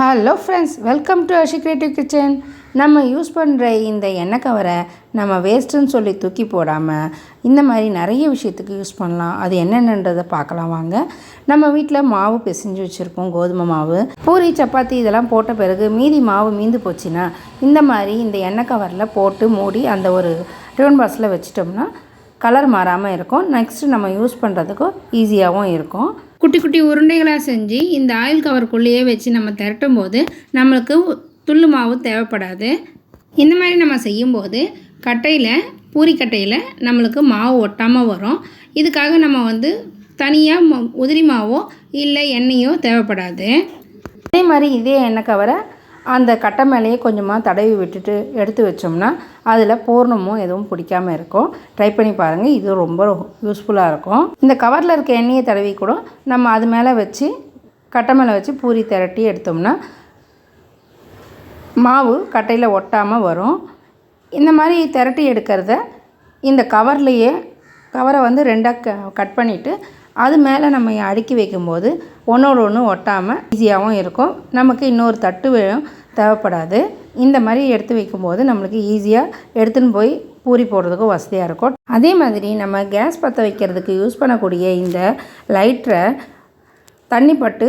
Hello friends welcome to Ashi creative kitchen நம்ம use பண்ணுற இந்த எண்ணெய் கவரை நம்ம வேஸ்ட்டுன்னு சொல்லி தூக்கி போடாமல் இந்த மாதிரி நிறைய விஷயத்துக்கு யூஸ் பண்ணலாம். அது என்னென்னன்றதை பார்க்கலாம் வாங்க. நம்ம வீட்டில் மாவு பிசைஞ்சு வச்சுருக்கோம் கோதுமை மாவு. பூரி சப்பாத்தி இதெல்லாம் போட்ட பிறகு மீதி மாவு மீந்து போச்சுன்னா இந்த மாதிரி இந்த எண்ணெய் கவரில் போட்டு மூடி அந்த ஒரு டிஃபன் பாக்ஸில் வச்சிட்டோம்னா கலர் மாறாமல் இருக்கும். நெக்ஸ்ட்டு நம்ம யூஸ் பண்ணுறதுக்கும் ஈஸியாகவும் இருக்கும். குட்டி குட்டி உருண்டைகளாக செஞ்சு இந்த ஆயில் கவருக்குள்ளேயே வச்சு நம்ம திரட்டும் போது நம்மளுக்கு துள்ளு மாவு தேவைப்படாது. இந்த மாதிரி நம்ம செய்யும்போது கட்டையில் பூரிக்கட்டையில் நம்மளுக்கு மாவு ஒட்டாமல் வரும். இதுக்காக நம்ம வந்து தனியாக உதிரி மாவோ இல்லை எண்ணெயோ தேவைப்படாது. அதே மாதிரி இதே எண்ணெய் கவரை அந்த கட்டை மேலேயே கொஞ்சமாக தடவி விட்டுட்டு எடுத்து வச்சோம்னா அதில் பூர்ணமும் எதுவும் பிடிக்காமல் இருக்கும். ட்ரை பண்ணி பாருங்கள் இது ரொம்ப யூஸ்ஃபுல்லாக இருக்கும். இந்த கவரில் இருக்க எண்ணெயை தடவி கூட நம்ம அது மேலே வச்சு கட்டை மேலே வச்சு பூரி திரட்டி எடுத்தோம்னா மாவு கட்டையில் ஒட்டாமல் வரும். இந்த மாதிரி திரட்டி எடுக்கிறத இந்த கவர்லேயே கவரை வந்து ரெண்டாக க கட் பண்ணிவிட்டு அது மேலே நம்ம அடுக்கி வைக்கும்போது ஒன்றோடு ஒன்று ஒட்டாமல் ஈஸியாகவும் இருக்கும். நமக்கு இன்னொரு தட்டு தேவைப்படாது. இந்த மாதிரி எடுத்து வைக்கும்போது நம்மளுக்கு ஈஸியாக எடுத்துன்னு போய் பூரி போடுறதுக்கும் வசதியாக இருக்கும். அதே மாதிரி நம்ம கேஸ் பற்ற வைக்கிறதுக்கு யூஸ் பண்ணக்கூடிய இந்த லைட்டரை தண்ணி பட்டு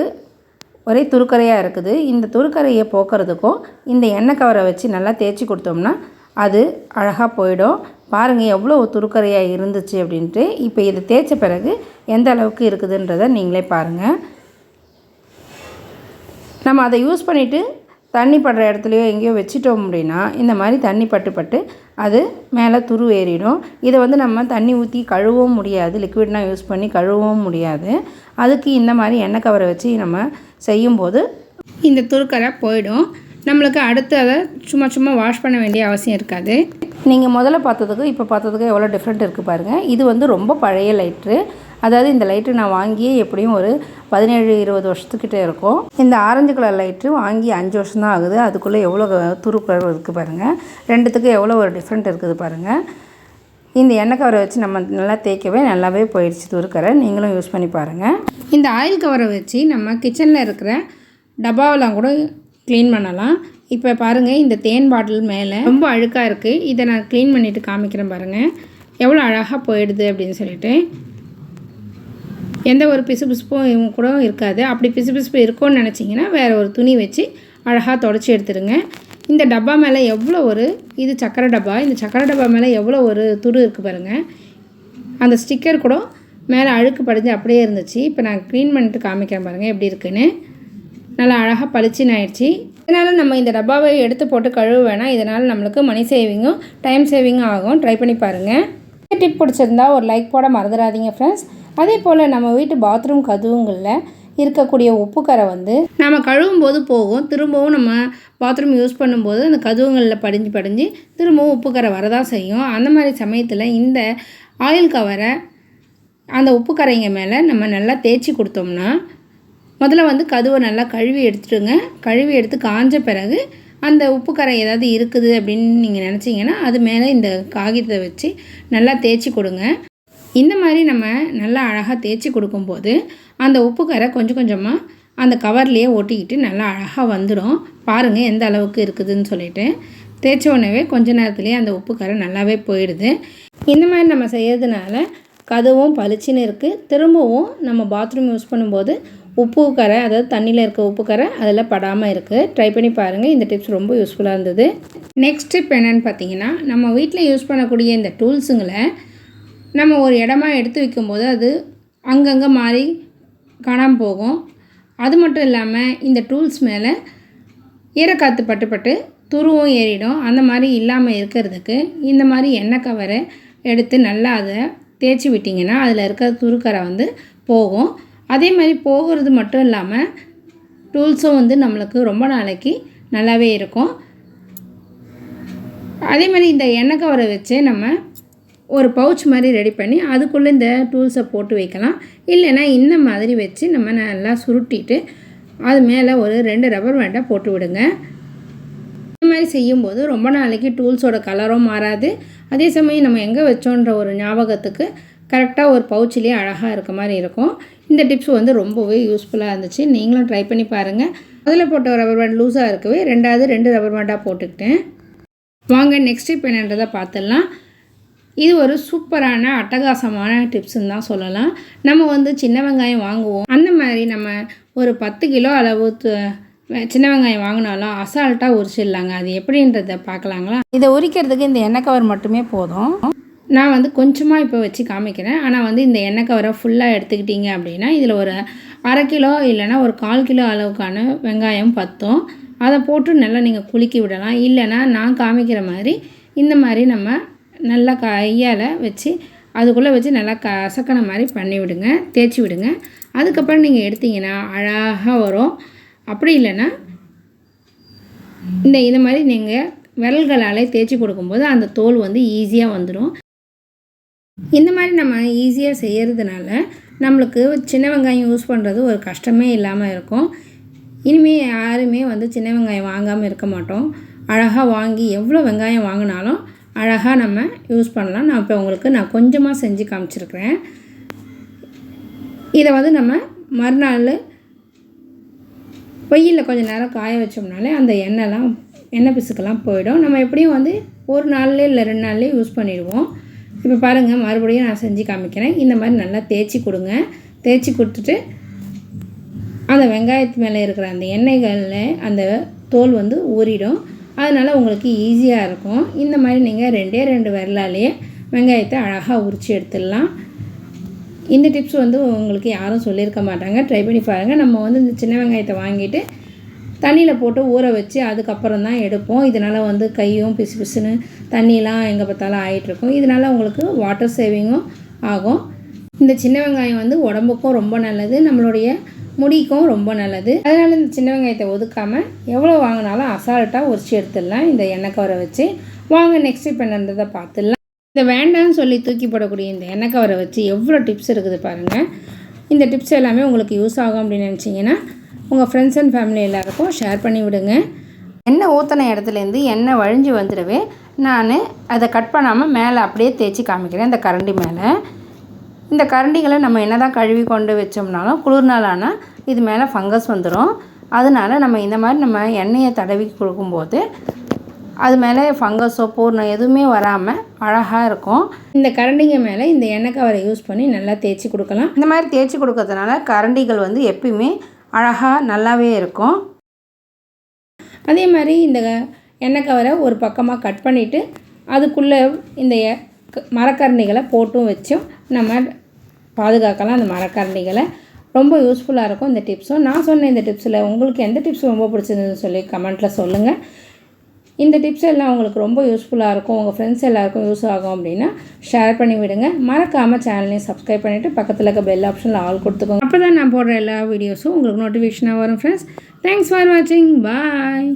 ஒரே துருக்கரையாக இருக்குது. இந்த துருக்கரையை போக்குறதுக்கும் இந்த எண்ணெய் கவரை வச்சு நல்லா தேய்ச்சி கொடுத்தோம்னா அது அழகாக போயிடும். பாருங்கள் எவ்வளோ துருக்கரையாக இருந்துச்சு அப்படின்ட்டு. இப்போ இதை தேய்ச்ச பிறகு எந்த அளவுக்கு இருக்குதுன்றதை நீங்களே பாருங்கள் நம்ம அதை யூஸ் பண்ணிவிட்டு தண்ணி படுற இடத்துலையோ எங்கேயோ வச்சுட்டோம் அப்படின்னா இந்த மாதிரி தண்ணி பட்டு பட்டு அது மேலே துரு ஏறிடும். இதை வந்து நம்ம தண்ணி ஊற்றி கழுவவும் முடியாது. லிக்விட்னால் யூஸ் பண்ணி கழுவவும் முடியாது. அதுக்கு இந்த மாதிரி எண்ணெய் கவரை வச்சு நம்ம செய்யும்போது இந்த துருக்கரை போயிடும். நம்மளுக்கு அடுத்து அதை சும்மா சும்மா வாஷ் பண்ண வேண்டிய அவசியம் இருக்காது. நீங்கள் முதல்ல பார்த்ததுக்கும் இப்போ பார்த்ததுக்கும் எவ்வளோ டிஃப்ரெண்ட் இருக்குது பாருங்கள் இது வந்து ரொம்ப பழைய லைட்ரு அதாவது இந்த லைட்டு நான் வாங்கியே எப்படியும் ஒரு பதினேழு இருபது வருஷத்துக்கிட்ட இருக்கும். இந்த ஆரஞ்சு கலர் லைட்ரு வாங்கி அஞ்சு வருஷம் தான் ஆகுது. அதுக்குள்ளே எவ்வளோ துருக்கள் இருக்குது பாருங்கள் ரெண்டுத்துக்கும் எவ்வளோ ஒரு டிஃப்ரெண்ட் இருக்குது பாருங்கள் இந்த எண்ணெய் கவரை வச்சு நம்ம நல்லா தேய்க்கவே நல்லாவே போயிடுச்சு துருக்கரை நீங்களும் யூஸ் பண்ணி பாருங்கள் இந்த ஆயில் கவரை வச்சு நம்ம கிச்சனில் இருக்கிற டப்பாவெல்லாம் கூட க்ளீன் பண்ணலாம். இப்போ பாருங்கள் இந்த தேன் பாட்டில் மேலே ரொம்ப அழுக்காக இருக்குது இதை நான் க்ளீன் பண்ணிவிட்டு காமிக்கிறேன் பாருங்கள் எவ்வளோ அழகாக போயிடுது அப்படின்னு சொல்லிட்டு. எந்த ஒரு பிசுபிசுப்பும் இவங்க கூட இருக்காது. அப்படி பிசுபிசுப்பு இருக்கும்னு நினச்சிங்கன்னா வேறு ஒரு துணி வச்சு அழகாக தொடச்சி எடுத்துருங்க இந்த டப்பா மேலே எவ்வளோ ஒரு இது சக்கரை டப்பா. இந்த சக்கரை டப்பா மேலே எவ்வளோ ஒரு துரு இருக்குது பாருங்கள் அந்த ஸ்டிக்கர் கூட மேலே அழுக்கு படிஞ்சு அப்படியே இருந்துச்சு. இப்போ நான் க்ளீன் பண்ணிட்டு காமிக்கிறேன் பாருங்கள் எப்படி இருக்குன்னு. நல்லா அழகாக பளிச்சின்னு ஆயிடுச்சு இதனால் நம்ம இந்த டப்பாவை எடுத்து போட்டு கழுவ வேணாம். இதனால் நம்மளுக்கு மணி சேவிங்கும் டைம் சேவிங்கும் ஆகும். ட்ரை பண்ணி பாருங்கள் இந்த டிப் பிடிச்சிருந்தா ஒரு லைக் போட மறந்துடாதீங்க ஃப்ரெண்ட்ஸ் அதே போல் நம்ம வீட்டு பாத்ரூம் கதவுங்களில் இருக்கக்கூடிய உப்புக்கரை வந்து நம்ம கழுவும் போது போகும். திரும்பவும் நம்ம பாத்ரூம் யூஸ் பண்ணும்போது அந்த கதவுங்களில் படிஞ்சு படிஞ்சு திரும்பவும் உப்புக்கரை வரதான் செய்யும். அந்த மாதிரி சமயத்தில் இந்த ஆயில் கவரை அந்த உப்பு கரைங்க மேலே நம்ம நல்லா தேய்ச்சி கொடுத்தோம்னா முதல்ல வந்து கதுவை நல்லா கழுவி எடுத்துடுங்க. கழுவி எடுத்து காஞ்ச பிறகு அந்த உப்பு கரை ஏதாவது இருக்குது அப்படின்னு நீங்கள் நினச்சிங்கன்னா அது மேலே இந்த காகிதத்தை வச்சு நல்லா தேய்ச்சி கொடுங்க. இந்த மாதிரி நம்ம நல்லா அழகாக தேய்ச்சி கொடுக்கும்போது அந்த உப்பு கரை கொஞ்சம் கொஞ்சமாக அந்த கவர்லேயே ஒட்டிக்கிட்டு நல்லா அழகாக வந்துடும் பாருங்கள் எந்த அளவுக்கு இருக்குதுன்னு சொல்லிட்டு. தேய்ச்ச உடனே கொஞ்ச நேரத்துலேயே அந்த உப்பு கரை நல்லாவே போயிடுது. இந்த மாதிரி நம்ம செய்கிறதுனால கதவும் பளிச்சுன்னு இருக்குது திரும்பவும் நம்ம பாத்ரூம் யூஸ் பண்ணும்போது உப்பு கரை அதாவது தண்ணியில் இருக்க உப்பு கரை அதில் படாமல் இருக்குது ட்ரை பண்ணி பாருங்கள் இந்த டிப்ஸ் ரொம்ப யூஸ்ஃபுல்லாக இருந்தது. நெக்ஸ்ட் டிப் என்னென்னு பார்த்தீங்கன்னா நம்ம வீட்டில் யூஸ் பண்ணக்கூடிய இந்த டூல்ஸுங்களை நம்ம ஒரு இடமா எடுத்து வைக்கும்போது அது அங்கங்கே மாறி காணாமல் போகும். அது மட்டும் இல்லாமல் இந்த டூல்ஸ் மேலே ஈரக்காற்று பட்டு பட்டு துருவும் ஏறிடும். அந்த மாதிரி இல்லாமல் இருக்கிறதுக்கு இந்த மாதிரி எண்ணெய் கவரை எடுத்து நல்லா அதை தேய்ச்சி விட்டிங்கன்னா அதில் இருக்கிற துருக்கரை வந்து போகும். அதே மாதிரி போகிறது மட்டும் இல்லாமல் டூல்ஸும் வந்து நம்மளுக்கு ரொம்ப நாளைக்கு நல்லாவே இருக்கும். அதே மாதிரி இந்த எண்ணெய் கவரை வச்சு நம்ம ஒரு பவுச் மாதிரி ரெடி பண்ணி அதுக்குள்ளே இந்த டூல்ஸை போட்டு வைக்கலாம். இல்லைன்னா இந்த மாதிரி வச்சு நம்ம நல்லா சுருட்டிட்டு அது மேலே ஒரு ரெண்டு ரப்பர் பேண்டை போட்டு விடுங்க. இந்த மாதிரி செய்யும்போது ரொம்ப நாளைக்கு டூல்ஸோட கலரும் மாறாது. அதே சமயம் நம்ம எங்கே வச்சோன்ற ஒரு ஞாபகத்துக்கு கரெக்டாக ஒரு பவுச்சிலே அழகாக இருக்க மாதிரி இருக்கும். இந்த டிப்ஸ் வந்து ரொம்பவே யூஸ்ஃபுல்லாக இருந்துச்சு. நீங்களும் ட்ரை பண்ணி பாருங்கள் முதல்ல போட்ட ரப்பர் பேண்ட் லூஸாக இருக்கவே ரெண்டாவது ரெண்டு ரப்பர் பேண்டாக போட்டுக்கிட்டேன். வாங்க நெக்ஸ்ட் டிப் என்னன்றதை பார்த்துடலாம். இது ஒரு சூப்பரான அட்டகாசமான டிப்ஸ்ன்னு தான் சொல்லலாம். நம்ம வந்து சின்ன வெங்காயம் வாங்குவோம். அந்த மாதிரி நம்ம ஒரு பத்து கிலோ அளவு சின்ன வெங்காயம் வாங்கினாலும் அசால்ட்டாக உரிச்சிடலாங்க. அது எப்படின்றத பார்க்கலாங்களா? இதை உரிக்கிறதுக்கு இந்த எண்ணெய் கவர் மட்டுமே போதும். நான் வந்து கொஞ்சமாக இப்போ வச்சு காமிக்கிறேன். ஆனால் வந்து இந்த எண்ணெய் கவரை ஃபுல்லாக எடுத்துக்கிட்டிங்க அப்படின்னா இதில் ஒரு அரை கிலோ இல்லைன்னா ஒரு கால் கிலோ அளவுக்கான வெங்காயம் பத்தும். அதை போட்டு நல்லா நீங்கள் குலுக்கி விடலாம். இல்லைன்னா நான் காமிக்கிற மாதிரி இந்த மாதிரி நம்ம நல்லா கையால் வச்சு அதுக்குள்ளே வச்சு நல்லா கசக்கின மாதிரி பண்ணி விடுங்க. தேய்ச்சி விடுங்க. அதுக்கப்புறம் நீங்கள் எடுத்தீங்கன்னா அழகாக வரும். அப்படி இல்லைன்னா இந்த இந்த மாதிரி நீங்கள் விரல்களாலே தேய்ச்சி கொடுக்கும்போது அந்த தோல் வந்து ஈஸியாக வந்துடும் இந்த மாதிரி நம்ம ஈஸியாக செய்கிறதுனால நம்மளுக்கு சின்ன வெங்காயம் யூஸ் பண்ணுறது ஒரு கஷ்டமே இல்லாமல் இருக்கும். இனிமேல் யாருமே வந்து சின்ன வெங்காயம் வாங்காமல் இருக்க மாட்டோம். அழகாக வாங்கி எவ்வளோ வெங்காயம் வாங்கினாலும் அழகாக நம்ம யூஸ் பண்ணலாம். நான் இப்போ உங்களுக்கு நான் கொஞ்சமாக செஞ்சு காமிச்சிருக்கிறேன். இதை வந்து நம்ம மறுநாள் வெயிலில் கொஞ்சம் நேரம் காய வச்சோம்னாலே அந்த எண்ணெய்லாம் எண்ணெய் பிசுக்கெல்லாம் போயிடும். நம்ம எப்படியும் வந்து ஒரு நாள்லேயே இல்லை ரெண்டு நாள்லேயே யூஸ் பண்ணிடுவோம். இப்போ பாருங்கள் மறுபடியும் நான் செஞ்சு காமிக்கிறேன். இந்த மாதிரி நல்லா தேய்ச்சி கொடுங்க. தேய்ச்சி கொடுத்துட்டு அந்த வெங்காயத்து மேலே இருக்கிற அந்த எண்ணெய்களில் அந்த தோல் வந்து ஊறிடும். அதனால் உங்களுக்கு ஈஸியாக இருக்கும். இந்த மாதிரி நீங்கள் ரெண்டே ரெண்டு விரலாலேயே வெங்காயத்தை அழகாக உரித்து எடுத்துடலாம். இந்த டிப்ஸ் வந்து உங்களுக்கு யாரும் சொல்லியிருக்க மாட்டாங்க. ட்ரை பண்ணி பாருங்கள் நம்ம வந்து இந்த சின்ன வெங்காயத்தை வாங்கிட்டு தண்ணியில் போட்டு ஊற வச்சு அதுக்கப்புறம் தான் எடுப்போம். இதனால் வந்து கையும் பிசு பிசுன்னு தண்ணியெலாம் எங்கே பார்த்தாலும் ஆகிட்டுருக்கும் இதனால் உங்களுக்கு வாட்டர் சேவிங்கும் ஆகும். இந்த சின்ன வெங்காயம் வந்து உடம்புக்கும் ரொம்ப நல்லது நம்மளுடைய முடிக்கும் ரொம்ப நல்லது. அதனால் இந்த சின்ன வெங்காயத்தை ஒதுக்காமல் எவ்வளோ வாங்கினாலும் அசால்ட்டாக உரிச்சு எடுத்துடலாம். இந்த எண்ணெய் கவரை வச்சு. வாங்க நெக்ஸ்ட் இப்போ நடந்ததை பார்த்துடலாம். இந்த வேண்டாம்னு சொல்லி தூக்கி போடக்கூடிய இந்த எண்ணெய் கவரை வச்சு எவ்வளோ டிப்ஸ் இருக்குது பாருங்கள் இந்த டிப்ஸ் எல்லாமே உங்களுக்கு யூஸ் ஆகும் அப்படின்னு நினச்சிங்கன்னா உங்கள் ஃப்ரெண்ட்ஸ் அண்ட் ஃபேமிலி எல்லாருக்கும் ஷேர் பண்ணி விடுங்க. எண்ணெய் ஊற்றின இடத்துலேருந்து எண்ணெய் வழிஞ்சு வந்துடவே நான் அதை கட் பண்ணாமல் மேலே அப்படியே தேய்ச்சி காமிக்கிறேன் இந்த கரண்டி மேலே. இந்த கரண்டிகளை நம்ம என்ன தான் கழுவி கொண்டு வச்சோம்னாலும் குளிர்நாள் ஆனால் இது மேலே ஃபங்கஸ் வந்துடும் அதனால நம்ம இந்த மாதிரி நம்ம எண்ணெயை தடவி கொடுக்கும்போது அது மேலே ஃபங்கஸோ பூர்ணம் எதுவுமே வராமல் அழகாக இருக்கும். இந்த கரண்டிங்க மேலே இந்த எண்ணெய் கவரை யூஸ் பண்ணி நல்லா தேய்ச்சி கொடுக்கலாம். இந்த மாதிரி தேய்ச்சி கொடுக்கறதுனால கரண்டிகள் வந்து எப்பயுமே அழகாக நல்லாவே இருக்கும். அதே மாதிரி இந்த எண்ணெய் கவரை ஒரு பக்கமாக கட் பண்ணிவிட்டு அதுக்குள்ளே இந்த எ- மரக்கரண்டிகளை போட்டும் வச்சும் நம்ம பாதுகாக்கலாம் அந்த மரக்கரண்டிகளை. ரொம்ப யூஸ்ஃபுல்லாக இருக்கும் இந்த டிப்ஸும் நான் சொன்ன இந்த டிப்ஸில் உங்களுக்கு எந்த டிப்ஸ் ரொம்ப பிடிச்சிருந்ததுன்னு சொல்லி கமெண்ட்டில் சொல்லுங்கள் இந்த டிப்ஸ் எல்லாம் உங்களுக்கு ரொம்ப யூஸ்ஃபுல்லாக இருக்கும். உங்கள் ஃப்ரெண்ட்ஸ் எல்லாருக்கும் யூஸ் ஆகும் அப்படின்னா ஷேர் பண்ணி விடுங்க. மறக்காமல் சேனலையும் சப்ஸ்கிரைப் பண்ணிவிட்டு பக்கத்தில் இருக்க பெல் ஆப்ஷனில் ஆல் கொடுத்துக்கோங்க. அப்போ தான் நான் போடுற எல்லா வீடியோஸும் உங்களுக்கு நோட்டிஃபிகேஷனாக வரும் ஃப்ரெண்ட்ஸ் தேங்க்ஸ் ஃபார் வாட்சிங் பாய்